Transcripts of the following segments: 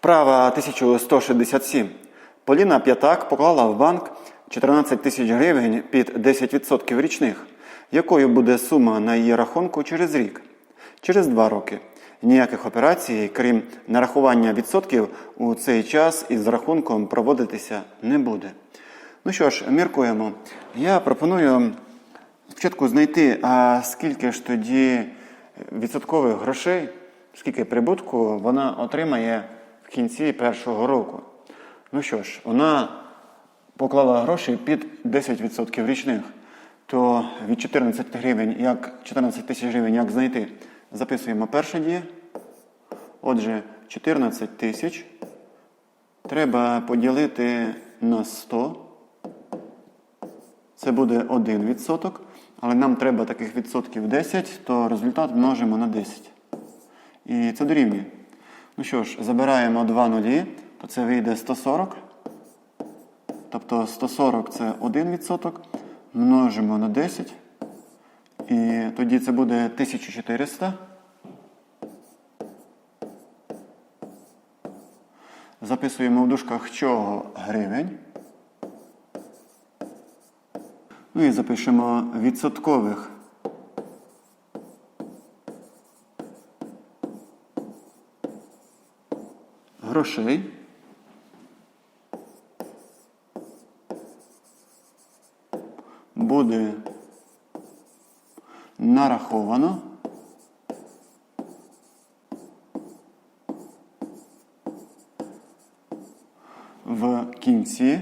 Вправа 1167. Поліна П'ятак поклала в банк 14 тисяч гривень під 10% річних. Якою буде сума на її рахунку через рік? Через два роки. Ніяких операцій, крім нарахування відсотків, у цей час із рахунком проводитися не буде. Ну що ж, міркуємо. Я пропоную спочатку знайти, а скільки ж тоді відсоткових грошей, скільки прибутку вона отримає кінці першого року. Ну що ж, вона поклала гроші під 10% річних. То від 14 гривень, як 14 тисяч гривень, як знайти? Записуємо перше діє. Отже, 14 тисяч треба поділити на 100. Це буде 1%. Але нам треба таких відсотків 10, то результат множимо на 10. І це дорівнює. Ну що ж, забираємо 2 нулі, то це вийде 140. Тобто 140 це 1%. Множимо на 10. І тоді це буде 1400. Записуємо в дужках чого гривень. Ну і запишемо відсоткових. Грошей. Буде нараховано. В кінці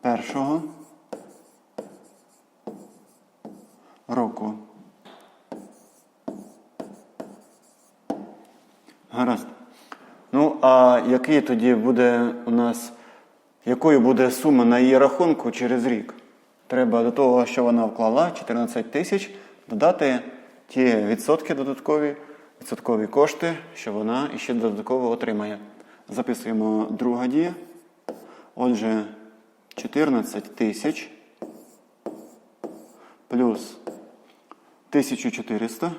першого року. Гаразд. Ну, а тоді буде у нас, якою буде сума на її рахунку через рік? Треба до того, що вона вклала, 14 тисяч, додати ті відсотки додаткові, відсоткові кошти, що вона іще додатково отримає. Записуємо друга дія. Отже, 14 тисяч плюс 1400.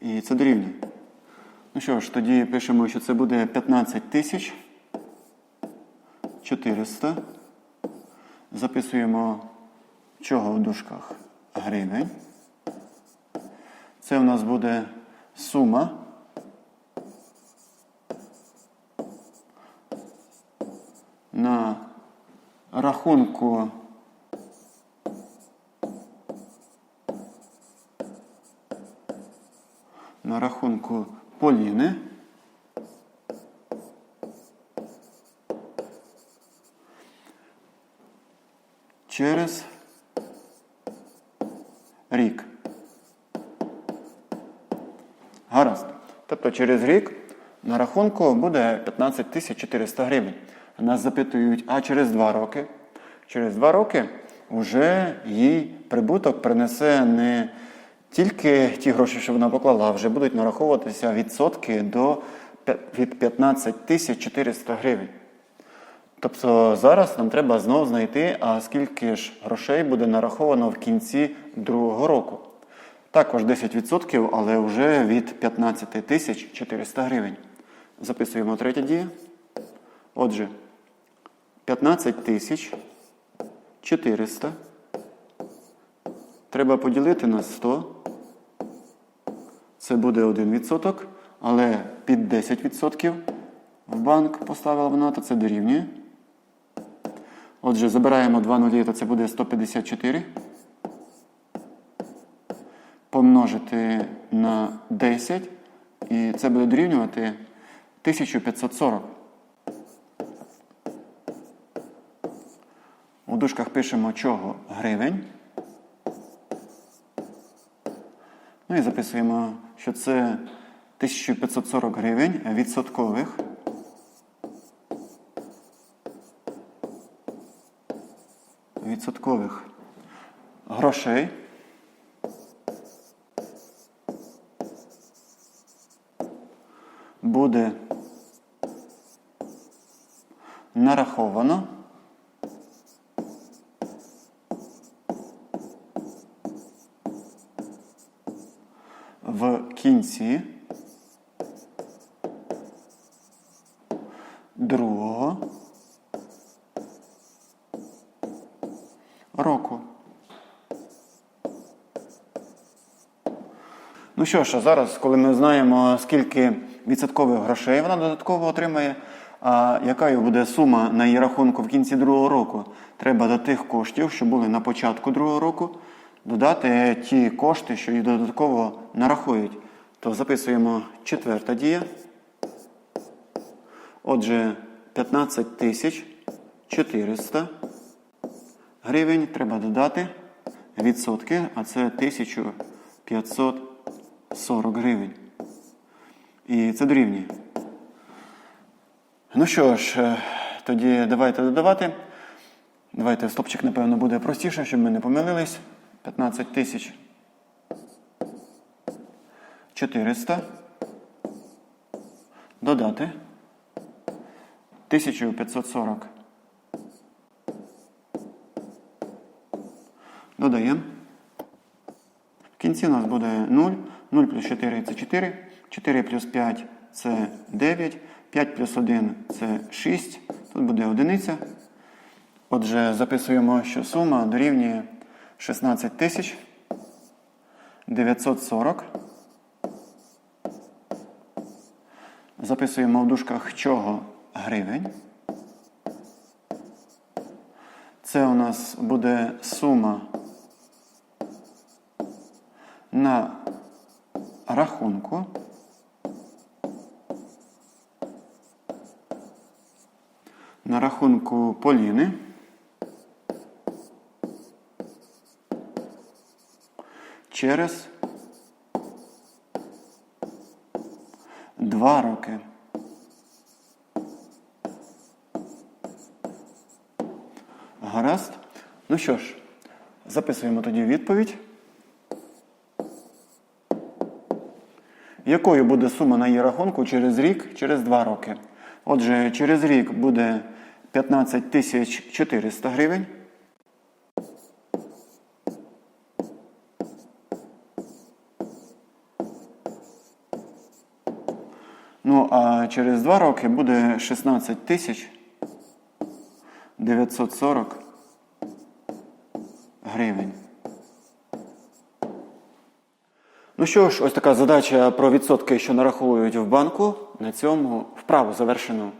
І це дорівнює. Ну що ж, тоді пишемо, що це буде 15 тисяч 400. Записуємо чого в дужках гривень. Це у нас буде сума. На рахунку на рахунку Поліни. Через рік. Гаразд. Тобто через рік на рахунку буде 15 400 гривень. Нас запитують, а через два роки? Через два роки вже їй прибуток принесе не тільки ті гроші, що вона поклала, вже будуть нараховуватися відсотки до від 15 тисяч 400 гривень. Тобто зараз нам треба знову знайти, а скільки ж грошей буде нараховано в кінці другого року. Також 10%, але вже від 15 тисяч 400 гривень. Записуємо третє діє. Отже, 15 тисяч 400 треба поділити на 100. Це буде 1%, але під 10% в банк поставила вона, то це дорівнює. Отже, забираємо 2 нулі, то це буде 154. Помножити на 10. І це буде дорівнювати 1540. У дужках пишемо чого гривень. Ну і записуємо, що це 1540 гривень відсоткових. Відсоткових грошей. Буде нараховано в кінці другого року. Ну що ж, а зараз, коли ми знаємо, скільки відсоткових грошей вона додатково отримає, а яка буде сума на її рахунку в кінці другого року, треба до тих коштів, що були на початку другого року, додати ті кошти, що їй додатково нарахують. То записуємо четверта дія. Отже, 15 тисяч 400 гривень треба додати відсотки, а це 1540 гривень. І це дорівнює. Ну що ж, е, тоді давайте додавати. Давайте стопчик, напевно, буде простіше, щоб ми не помилились. 15 тисяч 400. Додати 1540. Додаємо. В кінці у нас буде 0. 0 плюс 4 це 4. 4 плюс 5 це 9. 5 плюс 1 це 6. Тут буде одиниця. Отже, записуємо, що сума дорівнює 16 940. Записуємо в дужках чого гривень. Це у нас буде сума на рахунку. На рахунку Поліни. Через два роки. Гаразд. Ну що ж, записуємо тоді відповідь. Якою буде сума на її рахунку через рік, через два роки? Отже, через рік буде 15 тисяч 400 гривень. Ну, а через два роки буде 16 тисяч 940 гривень. Ну що ж, ось така задача про відсотки, що нараховують в банку. На цьому вправу завершено.